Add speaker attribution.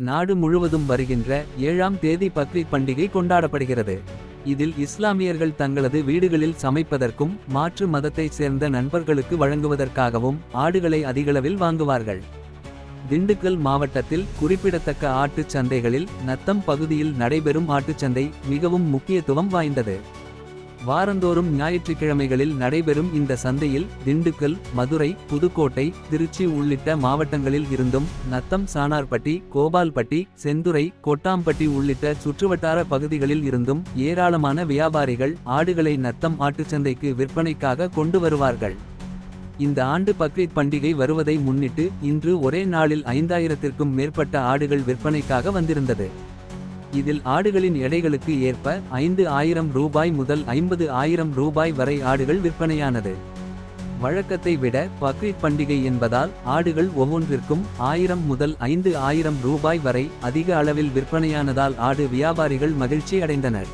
Speaker 1: நாடு முழுவதும் வருகின்ற ஏழாம் தேதி பக்ரீத் பண்டிகை கொண்டாடப்படுகிறது. இதில் இஸ்லாமியர்கள் தங்களது வீடுகளில் சமைப்பதற்கும் மாற்று மதத்தைச் சேர்ந்த நண்பர்களுக்கு வழங்குவதற்காகவும் ஆடுகளை அதிகளவில் வாங்குவார்கள். திண்டுக்கல் மாவட்டத்தில் குறிப்பிடத்தக்க ஆட்டுச் சந்தைகளில் நத்தம் பகுதியில் நடைபெறும் ஆட்டுச்சந்தை மிகவும் முக்கியத்துவம் வாய்ந்தது. வாரந்தோறும் ஞாயிற்றுக்கிழமைகளில் நடைபெறும் இந்த சந்தையில் திண்டுக்கல் மதுரை புதுக்கோட்டை திருச்சி உள்ளிட்ட மாவட்டங்களில் இருந்தும் நத்தம் சானார்பட்டி கோபால்பட்டி செந்துறை கொட்டாம்பட்டி உள்ளிட்ட சுற்றுவட்டார பகுதிகளில் இருந்தும் ஏராளமான வியாபாரிகள் ஆடுகளை நத்தம் ஆட்டுச்சந்தைக்கு விற்பனைக்காக கொண்டு வருவார்கள். இந்த ஆண்டு பக்ரீத் பண்டிகை வருவதை முன்னிட்டு இன்று ஒரே நாளில் ஐந்தாயிரத்திற்கும் மேற்பட்ட ஆடுகள் விற்பனைக்காக வந்திருந்தது. இதில் ஆடுகளின் எடைகளுக்கு ஏற்ப ஐந்து ஆயிரம் ரூபாய் முதல் ஐம்பது ஆயிரம் ரூபாய் வரை ஆடுகள் விற்பனையானது. வழக்கத்தை விட பக்ரீத் பண்டிகை என்பதால் ஆடுகள் ஒவ்வொன்றிற்கும் ஆயிரம் முதல் ஐந்து ஆயிரம் ரூபாய் வரை அதிக அளவில் விற்பனையானதால் ஆடு வியாபாரிகள் மகிழ்ச்சி அடைந்தனர்.